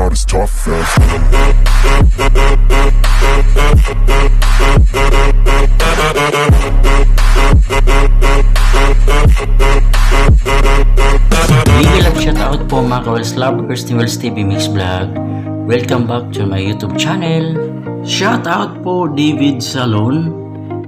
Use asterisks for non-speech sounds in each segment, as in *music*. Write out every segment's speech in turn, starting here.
not as tough Big love shoutout po mga Kawals Lovers ni Wells TV Mix Vlog. Welcome back to my YouTube channel. Shoutout po David Salon.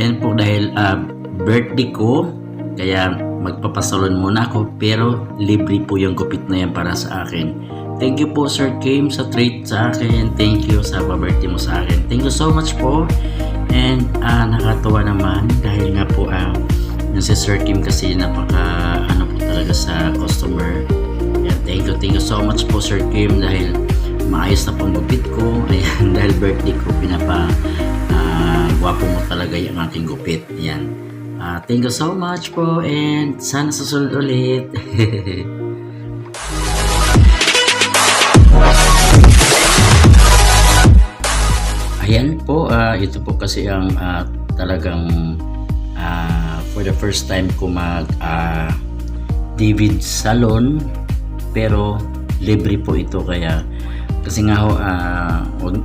Ayan po dahil ah, birthday ko. Kaya magpapasalon muna ako pero libre po yung gupit na yan para sa akin. Thank you po Sir Kim sa treat sa akin. Thank you sa pa-birthday mo sa akin. Thank you so much po. And ah, nakatuwa naman dahil nga po yung si Sir Kim kasi napaka ano po talaga sa customer. Ayan, thank you, thank you so much po Sir Kim dahil maayos na pong gupit ko. *laughs* Ayan, dahil birthday ko, pinapa ah, gwapo mo talaga yung aking gupit. Ayan. Ah, thank you so much po and sana susunod ulit. *laughs* Ayan po, ah, ito po kasi ang ah, talagang ah, for the first time ko mag ah, David Salon pero libre po ito kaya kasi nga ho wag,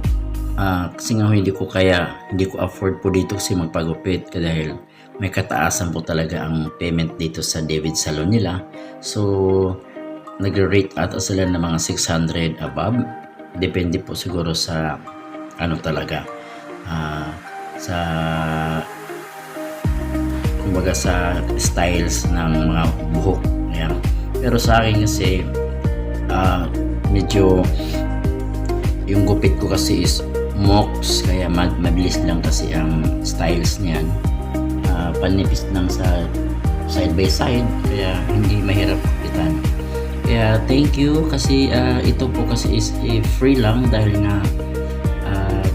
ah, kasi nga ho hindi ko kaya hindi ko afford po dito kasi magpagupit dahil may kataasan po talaga ang payment dito sa David Salon nila. So nagre-rate ata sila ng mga 600 above. Depende po siguro sa ano talaga? Ah, sa kumbaga sa styles ng mga buhok. Ayan. pero sa akin kasi ah, medyo yung gupit ko kasi is mox kaya ma- mabilis lang kasi ang styles niyan. Ah, panipis lang sa side by side kaya hindi mahirap kupitan kaya thank you kasi ah, ito po kasi is eh, free lang dahil ah,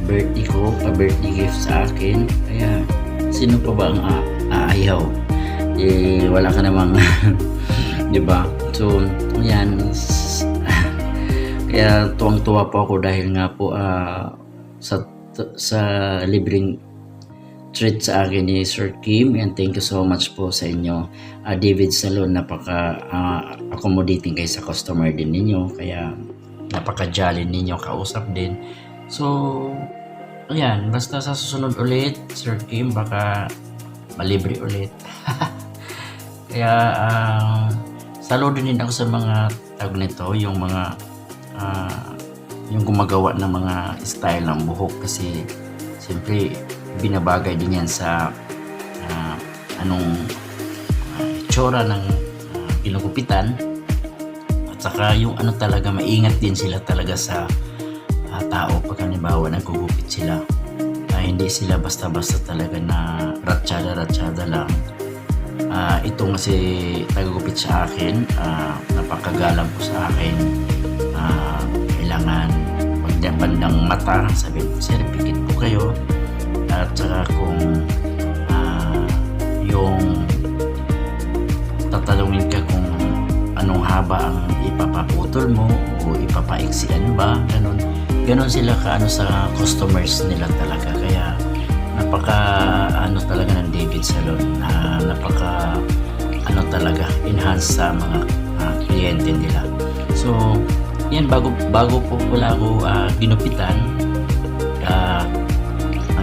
birthday ko, a birthday gift sa akin. Kaya, sino pa ba ang aayaw? Eh, wala ka namang, *laughs* di ba? So, yan. Kaya tuwang-tuwa po ako dahil nga po ah, sa sa libreng treat sa akin ni Sir Kim and thank you so much po sa inyo Ah, David Salon napaka ah, accommodating kayo sa customer din ninyo kaya napaka jolly ninyo kausap din so ayan basta sa susunod ulit Sir Kim baka malibre ulit. *laughs* Kaya ah, saludo din ako sa mga tag nito yung mga ah, yung gumagawa ng mga style ng buhok. Kasi siyempre binabagay din yan sa ah, anong uh, itsura ng ah, ginugupitan at saka yung ano talaga maingat din sila talaga sa ah, tao pag halimbawa nagugupit sila Ah, hindi sila basta-basta talaga na ratsyada-ratsyada lang. Ah, ito kasi nagugupit sa akin ah, napakagalang po sa akin. Ah, kailangan bandang mata sabi ko sir pikit po kayo. At saka kung ah, yung tatalungin ka kung anong haba ang ipapaputol mo o ipapaiksian ba ganun ganun sila ka ano sa customers nila talaga kaya napaka ano talaga ng David Salon na napaka ano talaga enhance sa mga ah, kliyente nila so yan bago bago po pala ako ah, ginupitan ah,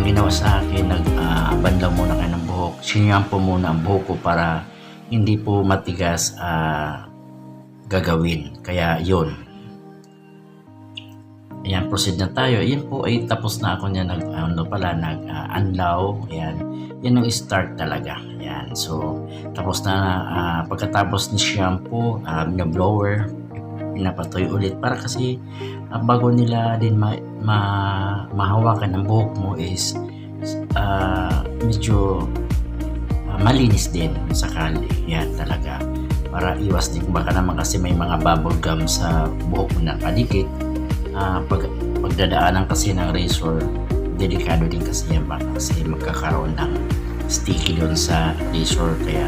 ang ginawa sa akin, nag-abanlaw muna kayo ng buhok. Sinyampoo muna ang buhok ko para hindi po matigas ah, gagawin. Kaya yun. Ayan, proceed na tayo. Ayan po ay tapos na ako niya nag, ano pala, nag-anlaw. Ayan. Yan ang start talaga. Ayan. So, tapos na, ah, pagkatapos ni shampoo, uh, blower, pinapatoy ulit para kasi ah, bago nila din ma, ma- mahawakan ang buhok mo is ah, medyo ah, malinis din sakali yan talaga para iwas din baka naman kasi may mga bubble gum sa buhok mo na kadikit Ah, pag pagdadaanan kasi ng razor delikado din kasi yan baka kasi magkakaroon ng sticky doon sa razor. Kaya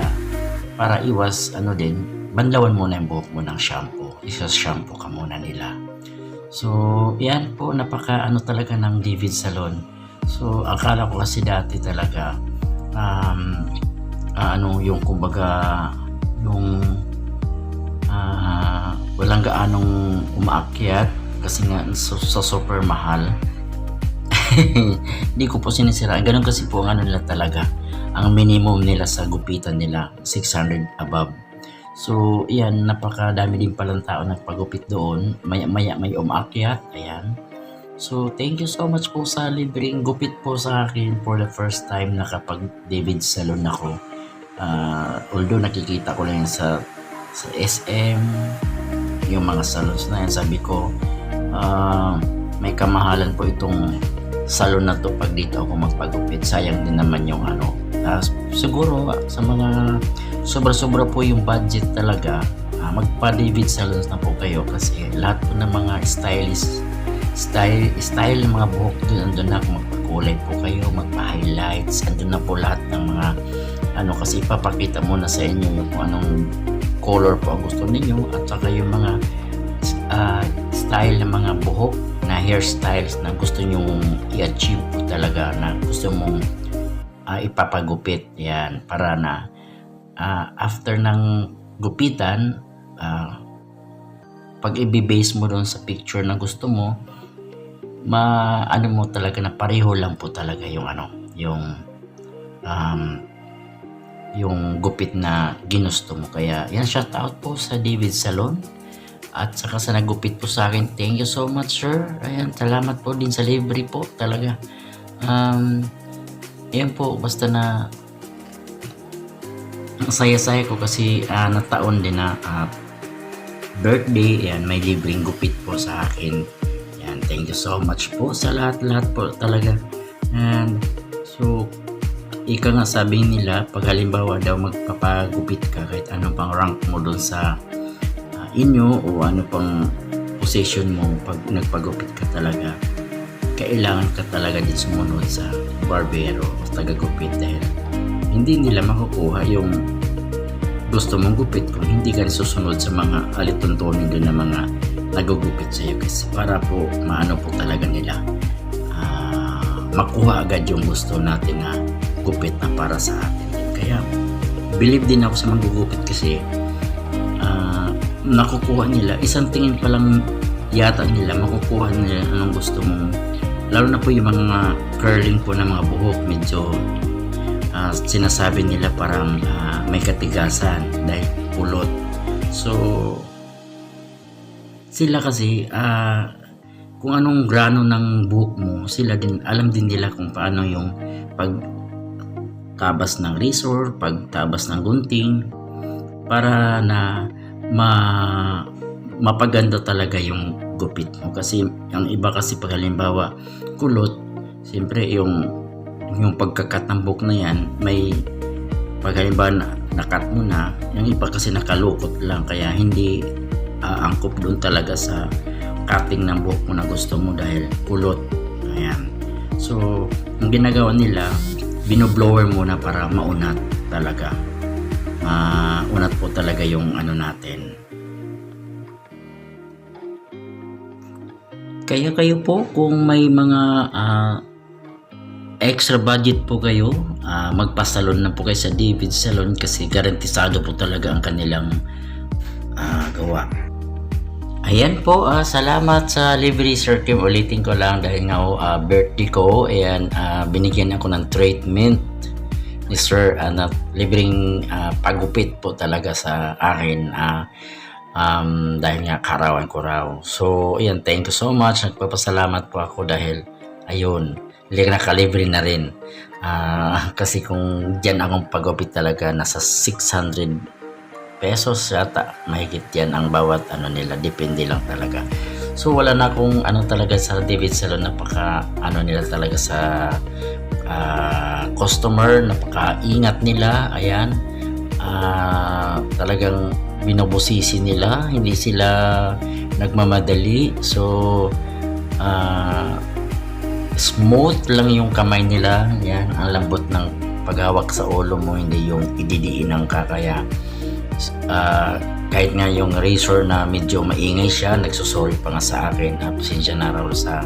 para iwas ano din banlawan muna yung buhok mo ng shampoo. Isa shampoo ka muna nila. So yan po napaka ano talaga ng David Salon. So akala ko kasi dati talaga um, ano yung kumbaga yung ah, walang gaanong umaakyat kasi nga so, so super mahal. *laughs* Hindi ko po sinisira. Ganun kasi po ang ano nila talaga. Ang minimum nila sa gupitan nila, 600 above. So, yan, napakadami din palang tao nagpagupit doon. Maya-maya may umakyat. Ayan. So, thank you so much po sa libreng gupit po sa akin for the first time na kapag David Salon ako. Ah, although nakikita ko lang sa, sa SM, yung mga salons na yan, sabi ko, ah, may kamahalan po itong salon na to pag dito ako magpagupit. Sayang din naman yung ano. Ah, siguro ah, sa mga sobra-sobra po yung budget talaga, ah, magpa David Salons na po kayo kasi lahat po ng mga stylist style style ng mga buhok doon andun na magpakulay po kayo magpa-highlights andun na po lahat ng mga ano kasi ipapakita muna sa inyo yung anong color po ang gusto ninyo at saka yung mga ah, style ng mga buhok na hairstyles na gusto nyong i-achieve po talaga na gusto mong ah, ipapagupit. Yan para na ah, after ng gupitan ah, pag i-base mo doon sa picture na gusto mo ma ano mo talaga na pareho lang po talaga yung ano yung um, yung gupit na ginusto mo. Kaya yan shout out po sa David Salon at saka sa nagupit po sa akin thank you so much sir. Ayan salamat po din sa libre po talaga. Um, yan po basta na ang saya-saya ko kasi ah, nataon din na ah, birthday. Yan may libreng gupit po sa akin. Yan thank you so much po sa lahat-lahat po talaga. And so ika nga sabi nila pag halimbawa daw magpapagupit ka kahit anong pang rank mo doon sa inyo o ano pang position mo pag nagpagupit ka talaga kailangan ka talaga din sumunod sa barbero o tagagupit dahil hindi nila makukuha yung gusto mong gupit kung hindi ka susunod sa mga alituntunin doon na mga nagugupit sa iyo kasi para po maano po talaga nila ah, makuha agad yung gusto natin na gupit na para sa atin. Kaya believe din ako sa manggugupit kasi nakukuha nila isang tingin pa lang yata nila makukuha nila anong gusto mong lalo na po yung mga curling po ng mga buhok medyo ah, sinasabi nila parang ah, may katigasan dahil pulot so sila kasi ah, kung anong grano ng buhok mo sila din alam din nila kung paano yung pag tabas ng razor pagtabas ng gunting para na ma mapaganda talaga yung gupit mo. Kasi ang iba kasi pag halimbawa kulot siyempre yung yung pagkakat ng buhok na yan may pag halimbawa na, nakat mo na yung iba kasi nakalukot lang. Kaya hindi aangkop doon talaga sa cutting ng buhok mo na gusto mo dahil kulot. Ayan. So ang ginagawa nila binoblower muna para maunat talaga maunat po talaga yung ano natin Kaya kayo po kung may mga ah, extra budget po kayo, ah, magpasalon na po kayo sa David Salon kasi garantisado po talaga ang kanilang ah, gawa. Ayan po, ah, salamat sa libre Sir Kim. Ulitin ko lang dahil nga ah, birthday ko, ayan, ah, binigyan ako ng treatment ni Sir ah, na libreng ah, pagupit po talaga sa akin. Ah, um, dahil nga karawan ko raw. So, ayan, thank you so much. Nagpapasalamat po ako dahil, ayun, li- nakalibre na rin. Ah, *laughs* kasi kung dyan akong pagupit talaga, nasa 600 pesos yata, mahigit yan ang bawat ano nila, depende lang talaga. So, wala na akong ano talaga sa David Salon, napaka ano nila talaga sa ah, customer, napaka-ingat nila, ayan. Ah, talagang binubusisi nila, hindi sila nagmamadali. So, ah, smooth lang yung kamay nila. Yan, ang lambot ng paghawak sa ulo mo, hindi yung ididiin ng kakaya. Ah, kahit nga yung razor na medyo maingay siya, nagsusorry pa nga sa akin. Pasensya na raw sa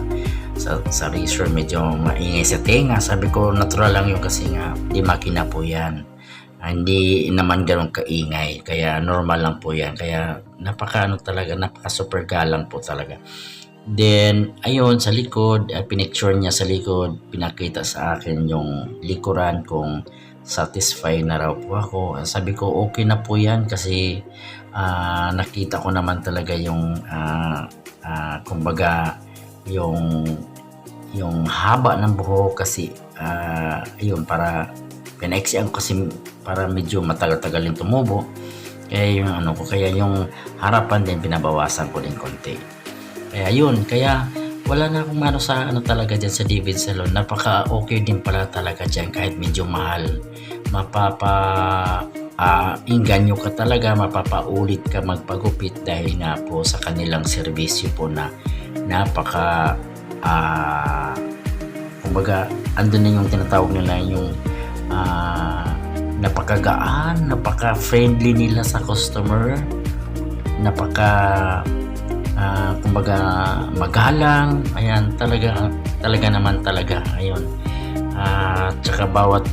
sa, sa razor medyo maingay sa tenga. Sabi ko natural lang yung kasi nga di makina po yan. Ah, hindi naman ganun kaingay. Kaya normal lang po yan. Kaya napaka ano talaga, napaka super galang po talaga. Then, ayun, sa likod, uh, pinicture niya sa likod, pinakita sa akin yung likuran kung satisfied na raw po ako. Sabi ko, okay na po yan kasi ah, nakita ko naman talaga yung, ah, ah, kumbaga, yung yung haba ng buhok kasi ah, ayun para pinaiksian ko kasi para medyo matagal-tagal yung tumubo. Kaya yung ano ko kaya yung harapan din pinabawasan ko din konti. Kaya yun kaya wala na akong ano sa ano talaga dyan sa David Salon. Napaka okay din pala talaga dyan kahit medyo mahal. Mapapa ah, inganyo ka talaga mapapaulit ka magpagupit dahil nga po sa kanilang serbisyo po na napaka ah kumbaga andun na yung tinatawag nila yung ah, napakagaan napaka-friendly nila sa customer napaka ah, kumbaga magalang. Ayan talaga talaga naman talaga. Ayun. Ah, tsaka bawat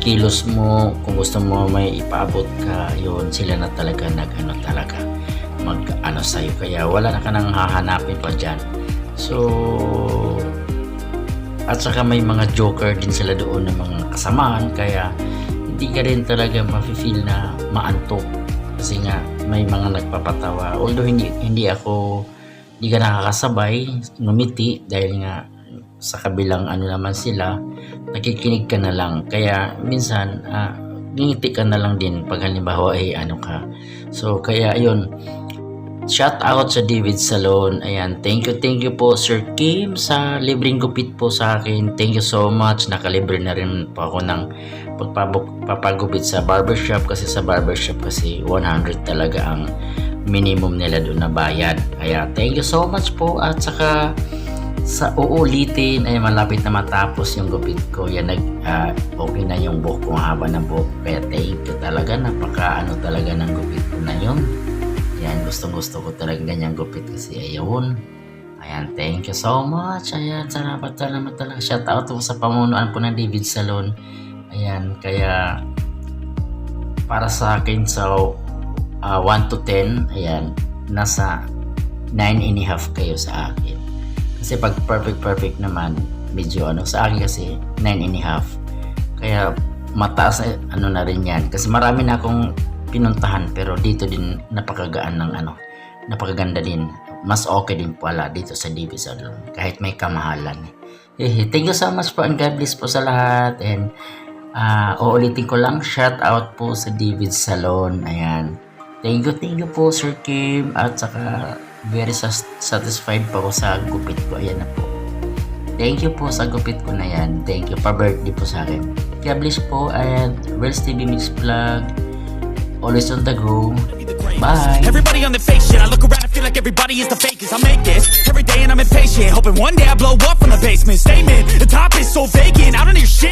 kilos mo kung gusto mo may ipaabot ka yun sila na talaga nag ano talaga mag ano sa'yo. Kaya wala na ka nang hahanapin pa dyan. So at saka may mga joker din sila doon ng mga kasamaan. Kaya hindi ka rin talaga mafe-feel na maantok kasi nga may mga nagpapatawa. Although hindi hindi ako hindi ka nakakasabay ngumiti dahil nga sa kabilang ano naman sila nakikinig ka na lang. Kaya minsan ah, ngingiti ka na lang din pag halimbawa ay ano ka. So kaya ayun Shout out sa David Salon. Ayan, thank you, thank you po Sir Kim sa libreng gupit po sa akin. Thank you so much. Nakalibre na rin po ako ng pagpabuk- papagupit sa barbershop kasi sa barbershop kasi 100 talaga ang minimum nila doon na bayad. Kaya thank you so much po at saka sa uulitin ay malapit na matapos yung gupit ko. Yan nag ah, okay na yung buhok ko, haba ng buhok. Kaya thank you talaga. Napaka ano talaga ng gupit ko na yun. Yan, gustong gusto ko talaga ganyang gupit kasi ayun. Ayan, thank you so much. Ayan, salamat salamat talaga. Shout out po sa pamunuan po ng David Salon. Ayan, kaya para sa akin sa ah, 1 to 10, ayan, nasa 9 and a half kayo sa akin. Kasi pag perfect perfect naman, medyo ano, sa akin kasi 9 and a half. Kaya mataas na ano na rin yan. Kasi marami na akong pinuntahan pero dito din napakagaan ng ano, napakaganda din. Mas okay din pala dito sa Salon kahit may kamahalan. Eh, thank you so much po and God bless po sa lahat and ah uulitin ko lang shout out po sa David Salon. Ayan. Thank you, thank you po Sir Kim at saka very satisfied po ako sa gupit ko. Ayan na po. Thank you po sa gupit ko na yan. Thank you. Pa-birthday po sa akin. God bless po and Wells TV Mix Vlog. Always on the go. Bye. Everybody on the fake shit. I look around and feel like everybody is the fakest. I make this every day and I'm impatient. Hoping one day I blow up from the basement. Statement. The top is so vacant. I don't hear shit.